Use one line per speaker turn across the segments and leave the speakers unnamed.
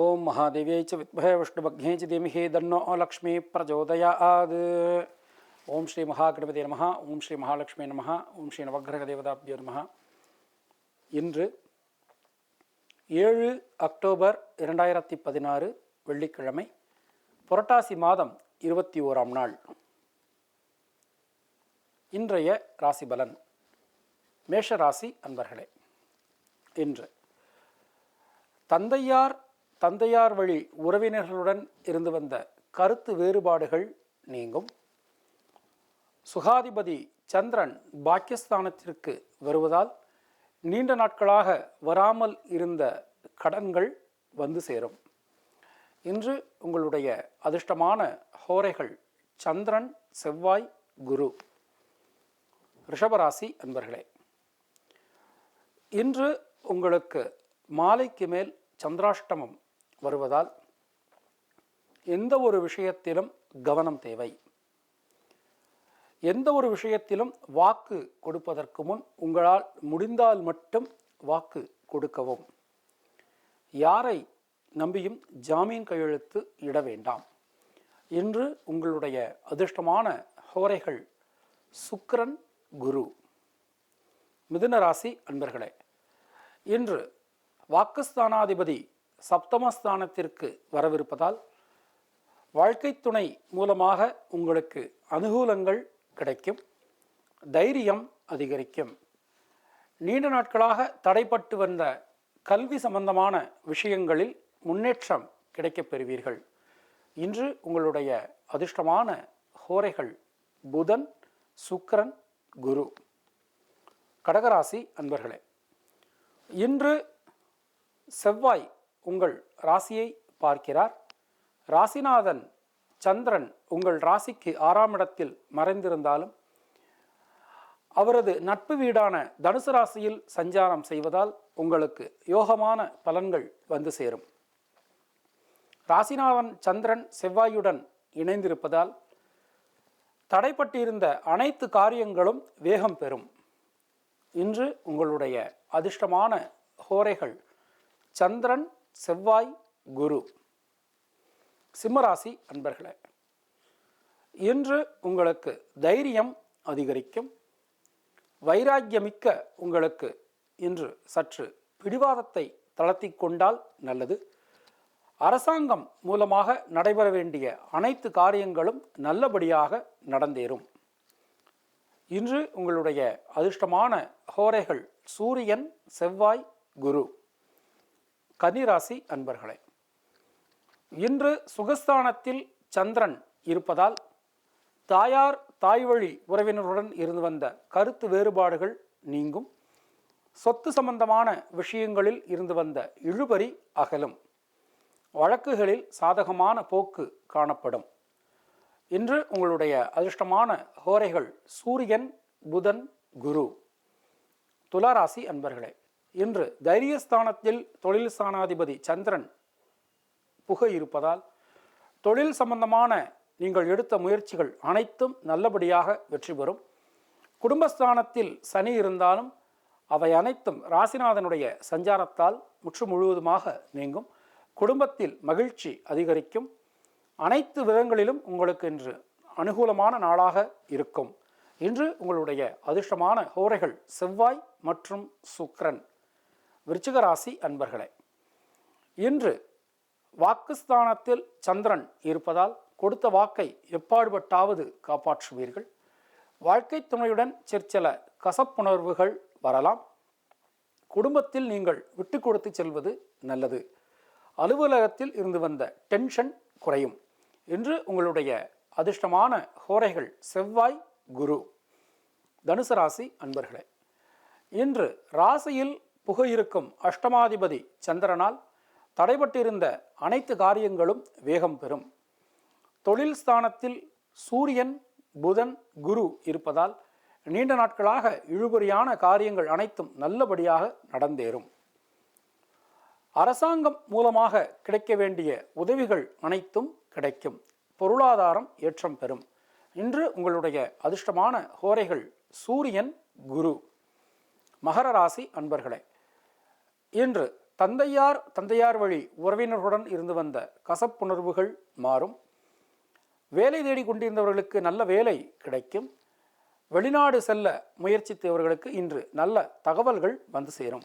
ஓம் மகாதேவியை ச வித்மஹே விஷ்ணுபக்ஞே ச தீமஹி தன்னோ லக்ஷ்மி பிரஜோதயாத். ஓம் ஸ்ரீ மகாகணபதி நம ஓம் ஸ்ரீ மகாலட்சுமி நம ஓம் ஸ்ரீ நவகிரக தேவதாபியோ நம இன்று ஏழு அக்டோபர் இரண்டாயிரத்தி பதினாறு வெள்ளிக்கிழமை புரட்டாசி மாதம் இருபத்தி ஓராம் நாள். இன்றைய ராசி பலன் மேஷ ராசி அன்பர்களே இன்று தந்தையார் தந்தையார் வழி உறவினர்களுடன் இருந்து வந்த கருத்து வேறுபாடுகள் நீங்கும். சுகாதிபதி சந்திரன் பாக்கியஸ்தானத்திற்கு வருவதால் நீண்ட நாட்களாக வராமல் இருந்த கடன்கள் வந்து சேரும். இன்று உங்களுடைய அதிர்ஷ்டமான ஹோரைகள் சந்திரன் செவ்வாய் குரு. ரிஷபராசி அன்பர்களே இன்று உங்களுக்கு மாலைக்கு மேல் சந்திராஷ்டமம் வருவதால் எந்த ஒரு விஷயத்திலும் கவனம் தேவை. எந்த ஒரு விஷயத்திலும் வாக்கு கொடுப்பதற்கு முன் உங்களால் முடிந்தால் மட்டும் வாக்கு கொடுக்கவும். யாரை நம்பியும் ஜாமீன் கையெழுத்து இட வேண்டாம். இன்று உங்களுடைய அதிர்ஷ்டமான ஹோரைகள் சுக்கரன் குரு. மிதுன ராசி அன்பர்களே இன்று வாக்குஸ்தானாதிபதி சப்தமஸ்தானத்திற்கு வரவிருப்பதால் வாழ்க்கை துணை மூலமாக உங்களுக்கு அனுகூலங்கள் கிடைக்கும் தைரியம் அதிகரிக்கும். நீண்ட நாட்களாக தடைப்பட்டு வந்த கல்வி சம்பந்தமான விஷயங்களில் முன்னேற்றம் கிடைக்கப் பெறுவீர்கள். இன்று உங்களுடைய அதிர்ஷ்டமான ஹோரைகள் புதன் சுக்கரன் குரு. கடகராசி அன்பர்களே இன்று செவ்வாய் உங்கள் ராசியை பார்க்கிறார். ராசிநாதன் சந்திரன் உங்கள் ராசிக்கு ஆறாம் இடத்தில் மறைந்திருந்தாலும் அவரது நட்பு வீடான தனுசு ராசியில் சஞ்சாரம் செய்வதால் உங்களுக்கு யோகமான பலன்கள் வந்து சேரும். ராசிநாதன் சந்திரன் செவ்வாயுடன் இணைந்திருப்பதால் தடைப்பட்டிருந்த அனைத்து காரியங்களும் வேகம் பெறும். இன்று உங்களுடைய அதிர்ஷ்டமான ஹோரைகள் சந்திரன் செவ்வாய் குரு. சிம்மராசி அன்பர்களே இன்று உங்களுக்கு தைரியம் அதிகரிக்கும். வைராக்கியமிக்க உங்களுக்கு இன்று சற்று பிடிவாதத்தை தளர்த்தி கொண்டால் நல்லது. அரசாங்கம் மூலமாக நடைபெற வேண்டிய அனைத்து காரியங்களும் நல்லபடியாக நடந்தேறும். இன்று உங்களுடைய அதிர்ஷ்டமான ஹோரைகள் சூரியன் செவ்வாய் குரு. கன்னிராசி அன்பர்களே இன்று சுகஸ்தானத்தில் சந்திரன் இருப்பதால் தாயார் தாய்வழி உறவினருடன் இருந்து வந்த கருத்து வேறுபாடுகள் நீங்கும். சொத்து சம்பந்தமான விஷயங்களில் இருந்து வந்த இழுபறி அகலும். வழக்குகளில் சாதகமான போக்கு காணப்படும். இன்று உங்களுடைய அதிர்ஷ்டமான ஹோரைகள் சூரியன் புதன் குரு துளாராசி அன்பர்களே இன்று தைரியஸ்தானத்தில் தொழில் ஸ்தானாதிபதி சந்திரன் புகை இருப்பதால் தொழில் சம்பந்தமான நீங்கள் எடுத்த முயற்சிகள் அனைத்தும் நல்லபடியாக வெற்றி பெறும். குடும்பஸ்தானத்தில் சனி இருந்தாலும் அவை அனைத்தும் ராசிநாதனுடைய சஞ்சாரத்தால் முற்று முழுவதுமாக நீங்கும். குடும்பத்தில் மகிழ்ச்சி அதிகரிக்கும். அனைத்து விதங்களிலும் உங்களுக்கு இன்று அனுகூலமான நாளாக இருக்கும். இன்று உங்களுடைய அதிர்ஷ்டமான ஹோரைகள் செவ்வாய் மற்றும் சுக்ரன் விருச்சிக ராசி அன்பர்களே இன்று வாக்குஸ்தானத்தில் சந்திரன் இருப்பதால் கொடுத்த வாக்கை எப்பாடுபட்டாவது காப்பாற்றுவீர்கள். வாழ்க்கை துணையுடன் சிற்சில கசப்புணர்வுகள் வரலாம். குடும்பத்தில் நீங்கள் விட்டு கொடுத்து செல்வது நல்லது. அலுவலகத்தில் இருந்து வந்த டென்ஷன் குறையும். இன்று உங்களுடைய அதிர்ஷ்டமான ஹோரைகள் செவ்வாய் குரு. தனுசு ராசி அன்பர்களே இன்று ராசியில் புகையிருக்கும் அஷ்டமாதிபதி சந்திரனால் தடைபட்டிருந்த அனைத்து காரியங்களும் வேகம் பெறும். தொழில் ஸ்தானத்தில் சூரியன் புதன் குரு இருப்பதால் நீண்ட நாட்களாக இழுபறியான காரியங்கள் அனைத்தும் நல்லபடியாக நடந்தேறும். அரசாங்கம் மூலமாக கிடைக்க வேண்டிய உதவிகள் அனைத்தும் கிடைக்கும். பொருளாதாரம் ஏற்றம் பெறும். இன்று உங்களுடைய அதிர்ஷ்டமான ஹோரைகள் சூரியன் குரு. மகர ராசி அன்பர்களே இன்று தந்தையார் தந்தையார் வழி உறவினர்களுடன் இருந்து வந்த கசப்புணர்வுகள் மாறும். வேலை தேடி கொண்டிருந்தவர்களுக்கு நல்ல வேலை கிடைக்கும். வெளிநாடு செல்ல முயற்சித்தவர்களுக்கு இன்று நல்ல தகவல்கள் வந்து சேரும்.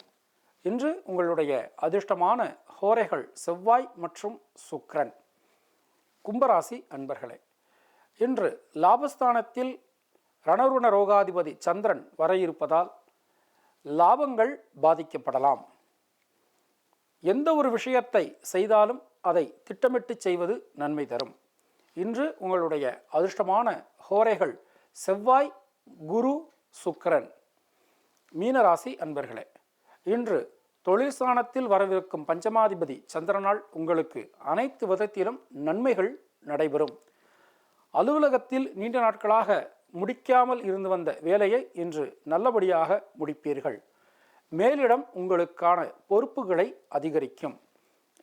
இன்று உங்களுடைய அதிர்ஷ்டமான ஹோரைகள் செவ்வாய் மற்றும் சுக்ரன். கும்பராசி அன்பர்களே இன்று லாபஸ்தானத்தில் ரணருண ரோகாதிபதி சந்திரன் வர இருப்பதால் லாபங்கள் பாதிக்கப்படலாம். எந்த ஒரு விஷயத்தை செய்தாலும் அதை திட்டமிட்டு செய்வது நன்மை தரும். இன்று உங்களுடைய அதிர்ஷ்டமான ஹோரைகள் செவ்வாய் குரு சுக்கரன் மீனராசி அன்பர்களே இன்று தொழில் ஸ்தானத்தில் வரவிருக்கும் பஞ்சமாதிபதி சந்திரனால் உங்களுக்கு அனைத்து விதத்திலும் நன்மைகள் நடைபெறும். அலுவலகத்தில் நீண்ட நாட்களாக முடிக்காமல் இருந்து வந்த வேலையை இன்று நல்லபடியாக முடிப்பீர்கள். மேலிடம் உங்களுக்கான பொறுப்புகளை அதிகரிக்கும்.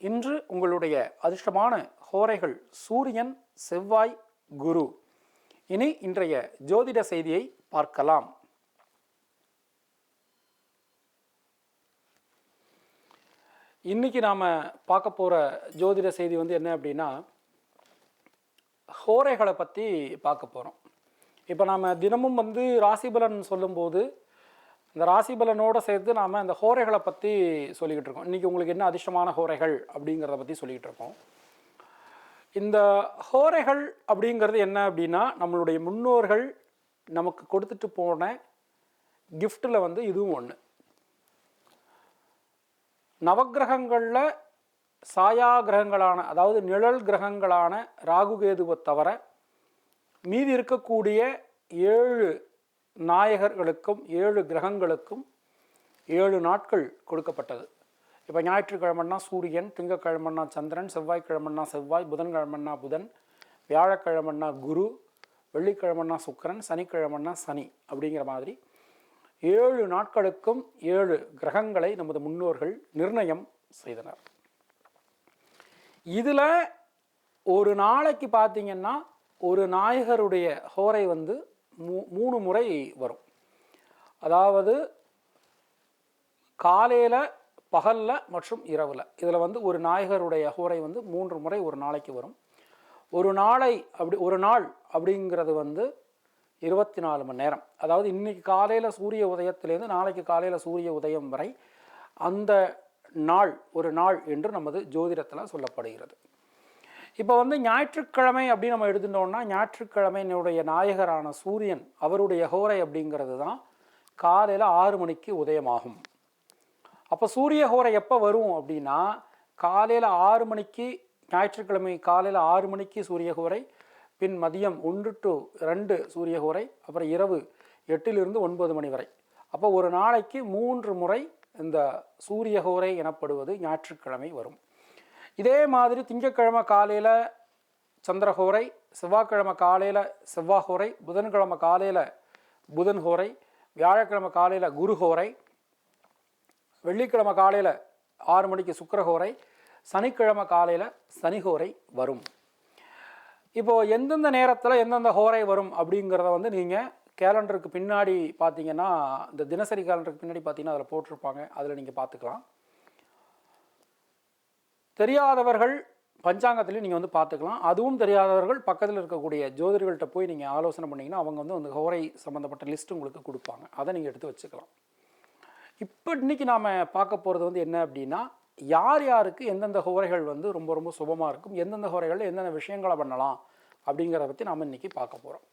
இன்று உங்களுடைய அதிர்ஷ்டமான ஹோரைகள் சூரியன் செவ்வாய் குரு. இனி இன்றைய ஜோதிட செய்தியை பார்க்கலாம். இன்னைக்கு நாம் பார்க்க போகிற ஜோதிட செய்தி வந்து என்ன அப்படின்னா ஹோரைகளை பற்றி பார்க்க போகிறோம் இப்போ நாம் தினமும் வந்து ராசிபலன் சொல்லும்போது இந்த ராசிபலனோடு சேர்த்து நாம் இந்த ஹோரைகளை பற்றி சொல்லிக்கிட்டு இருக்கோம். இன்றைக்கி உங்களுக்கு என்ன அதிர்ஷ்டமான ஹோரைகள் அப்படிங்கிறத பற்றி சொல்லிக்கிட்டு இருக்கோம். இந்த ஹோரைகள் அப்படிங்கிறது என்ன அப்படின்னா நம்மளுடைய முன்னோர்கள் நமக்கு கொடுத்துட்டு போன கிஃப்ட்டில் வந்து இதுவும் ஒன்று நவக்கிரகங்களில் சாயா கிரகங்களான அதாவது நிழல் கிரகங்களான ராகுகேதுவை தவிர மீதி இருக்கக்கூடிய ஏழு நாயகர்களுக்கும் ஏழு கிரகங்களுக்கும் ஏழு நாட்கள் கொடுக்கப்பட்டது. இப்போ ஞாயிற்றுக்கிழமைன்னா சூரியன் திங்கக்கிழமைன்னா சந்திரன் செவ்வாய்க்கிழமைன்னா செவ்வாய் புதன்கிழமைன்னா புதன் வியாழக்கிழமைன்னா குரு வெள்ளிக்கிழமைன்னா சுக்கரன் சனிக்கிழமைன்னா சனி அப்படிங்கிற மாதிரி ஏழு நாட்களுக்கும் ஏழு கிரகங்களை நமது முன்னோர்கள் நிர்ணயம் செய்தனர். இதில் ஒரு நாளைக்கு பார்த்தீங்கன்னா ஒரு நாயகருடைய ஹோரை வந்து மூ மூணு முறை வரும். அதாவது காலையில் பகலில் மற்றும் இரவில். இதில் வந்து ஒரு நாயகருடைய ஹோரை வந்து மூன்று முறை ஒரு நாளைக்கு வரும். ஒரு நாளை அப்படி ஒரு நாள் அப்படிங்கிறது வந்து இருபத்தி நாலு மணி நேரம். அதாவது இன்றைக்கி காலையில் சூரிய உதயத்திலேருந்து நாளைக்கு காலையில் சூரிய உதயம் வரை அந்த நாள் ஒரு நாள் என்று நமது ஜோதிடத்தில் சொல்லப்படுகிறது. இப்போ வந்து ஞாயிற்றுக்கிழமை அப்படின்னு நம்ம எடுத்துட்டோம்னா ஞாயிற்றுக்கிழமையினுடைய நாயகரான சூரியன் அவருடைய ஹோரை அப்படிங்கிறது தான் காலையில் ஆறு மணிக்கு உதயமாகும். அப்போ சூரிய ஹோரை எப்போ வரும் அப்படின்னா காலையில் ஆறு மணிக்கு ஞாயிற்றுக்கிழமை காலையில் ஆறு மணிக்கு சூரிய ஹோரை பின் மதியம் ஒன்று டு ரெண்டு சூரிய ஹோரை அப்புறம் இரவு எட்டிலிருந்து ஒன்பது மணி வரை. அப்போ ஒரு நாளைக்கு மூன்று முறை இந்த சூரிய ஹோரை எனப்படுவது ஞாயிற்றுக்கிழமை வரும். இதே மாதிரி திங்கக்கிழமை காலையில் சந்திரஹோரை செவ்வாய்க்கிழமை காலையில் செவ்வாய்ஹோரை புதன்கிழமை காலையில் புதன் ஹோரை வியாழக்கிழமை காலையில் குரு ஹோரை வெள்ளிக்கிழமை காலையில் ஆறு மணிக்கு சுக்கரஹோரை சனிக்கிழமை காலையில் சனிஹோரை வரும். இப்போது எந்தெந்த நேரத்தில் எந்தெந்த ஹோரை வரும் அப்படிங்கிறத வந்து நீங்கள் கேலண்டருக்கு பின்னாடி பார்த்தீங்கன்னா இந்த தினசரி கேலண்டருக்கு பின்னாடி பார்த்தீங்கன்னா அதில் போட்டிருப்பாங்க. அதில் நீங்கள் பார்த்துக்கலாம் தெரியாதவர்கள் பஞ்சாங்கத்துலேயும் நீங்கள் வந்து பார்த்துக்கலாம். அதுவும் தெரியாதவர்கள் பக்கத்தில் இருக்கக்கூடிய ஜோதிடர்கள்ட்ட போய் நீங்கள் ஆலோசனை பண்ணிங்கன்னா அவங்க வந்து அந்த ஹோரை சம்மந்தப்பட்ட லிஸ்ட் உங்களுக்கு கொடுப்பாங்க. அதை நீங்கள் எடுத்து வச்சுக்கலாம். இப்போ இன்றைக்கி நாம் பார்க்க போகிறது வந்து என்ன அப்படின்னா யார் யாருக்கு எந்தெந்த ஹோரைகள் வந்து ரொம்ப ரொம்ப சுபமாக இருக்கும் எந்தெந்த ஹோரைகளில் எந்தெந்த விஷயங்களை பண்ணலாம் அப்படிங்கிறத பற்றி நாம் இன்னைக்கு பார்க்க போகிறோம்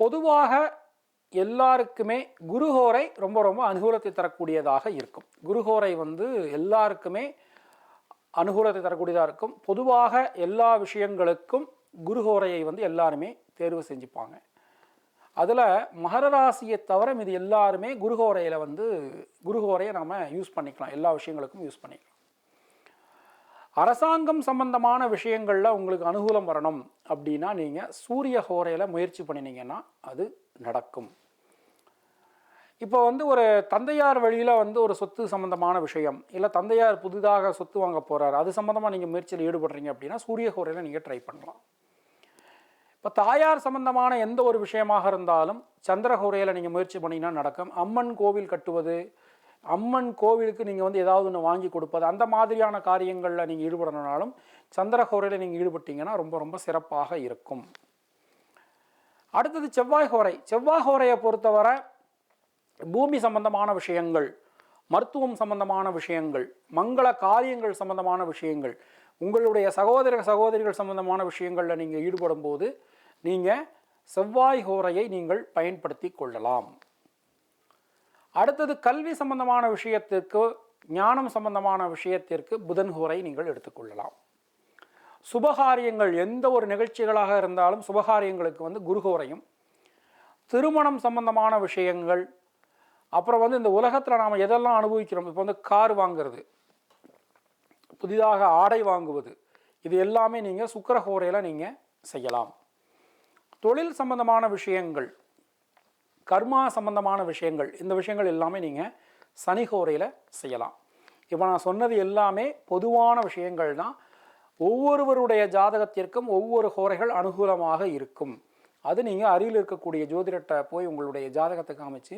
பொதுவாக எல்லாருக்குமே குருஹோரை ரொம்ப ரொம்ப அனுகூலத்தை தரக்கூடியதாக இருக்கும். குருஹோரை வந்து எல்லாருக்குமே அனுகூலத்தை தரக்கூடியதாக இருக்கும். பொதுவாக எல்லா விஷயங்களுக்கும் குருஹோரையை வந்து எல்லாருமே தேர்வு செஞ்சுப்பாங்க. அதில் மகர ராசியை தவிர இது எல்லாருமே குருஹோரையில் வந்து குருஹோரையை நாம் யூஸ் பண்ணிக்கலாம். எல்லா விஷயங்களுக்கும் யூஸ் பண்ணிக்கலாம். அரசாங்கம் சம்பந்தமான விஷயங்களில் உங்களுக்கு அனுகூலம் வரணும் அப்படின்னா நீங்கள் சூரிய ஹோரையில் முயற்சி பண்ணினீங்கன்னா அது நடக்கும். இப்போ வந்து ஒரு தந்தையார் வழியில் வந்து ஒரு சொத்து சம்மந்தமான விஷயம் இல்லை தந்தையார் புதிதாக சொத்து வாங்க போகிறார் அது சம்மந்தமாக நீங்கள் முயற்சியில் ஈடுபடுறீங்க அப்படின்னா சூரிய ஹோரையில் நீங்கள் ட்ரை பண்ணலாம். இப்போ தாயார் சம்பந்தமான எந்த ஒரு விஷயமாக இருந்தாலும் சந்திரஹோரையில் நீங்கள் முயற்சி பண்ணிங்கன்னா நடக்கும். அம்மன் கோவில் கட்டுவது அம்மன் கோவிலுக்கு நீங்கள் வந்து ஏதாவது ஒன்று வாங்கி கொடுப்பது அந்த மாதிரியான காரியங்களில் நீங்கள் ஈடுபடணும்னாலும் சந்திரஹோரையில் நீங்கள் ஈடுபட்டீங்கன்னா ரொம்ப ரொம்ப சிறப்பாக இருக்கும். அடுத்தது செவ்வாய் ஹோரை செவ்வாய் ஹோரையை பொறுத்தவரை பூமி சம்பந்தமான விஷயங்கள் மருத்துவம் சம்பந்தமான விஷயங்கள் மங்கள காரியங்கள் சம்பந்தமான விஷயங்கள் உங்களுடைய சகோதர சகோதரிகள் சம்பந்தமான விஷயங்களில் நீங்கள் ஈடுபடும் போது நீங்கள் செவ்வாய் ஹோரையை நீங்கள் பயன்படுத்தி கொள்ளலாம். அடுத்தது கல்வி சம்பந்தமான விஷயத்திற்கு ஞானம் சம்பந்தமான விஷயத்திற்கு புதன் ஹோரை நீங்கள் எடுத்துக்கொள்ளலாம் சுபகாரியங்கள் எந்த ஒரு நிகழ்ச்சிகளாக இருந்தாலும் சுபகாரியங்களுக்கு வந்து குருகோரையும் திருமணம் சம்பந்தமான விஷயங்கள் அப்புறம் வந்து இந்த உலகத்தில் நாம் எதெல்லாம் அனுபவிக்கிறோம்? இப்போ வந்து கார் வாங்குறது புதிதாக ஆடை வாங்குவது இது எல்லாமே நீங்கள் சுக்கரஹோரையில் நீங்கள் செய்யலாம். தொழில் சம்பந்தமான விஷயங்கள் கர்மா சம்பந்தமான விஷயங்கள் இந்த விஷயங்கள் எல்லாமே நீங்கள் சனிஹோரையில் செய்யலாம். இப்போ நான் சொன்னது எல்லாமே பொதுவான விஷயங்கள் தான் ஒவ்வொருவருடைய ஜாதகத்திற்கும் ஒவ்வொரு ஹோரைகள் அனுகூலமாக இருக்கும். அது நீங்கள் அருகில் இருக்கக்கூடிய ஜோதிடத்தை போய் உங்களுடைய ஜாதகத்தை காமிச்சு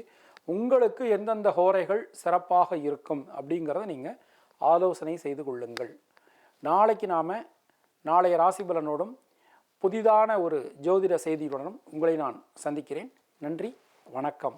உங்களுக்கு எந்தெந்த ஹோரைகள் சிறப்பாக இருக்கும் அப்படிங்கிறத நீங்கள் ஆலோசனை செய்து கொள்ளுங்கள். நாளைக்கு நாம் நாளைய ராசி பலனோடும் புதிதான ஒரு ஜோதிட செய்தியுடனும் உங்களை நான் சந்திக்கிறேன். நன்றி வணக்கம்.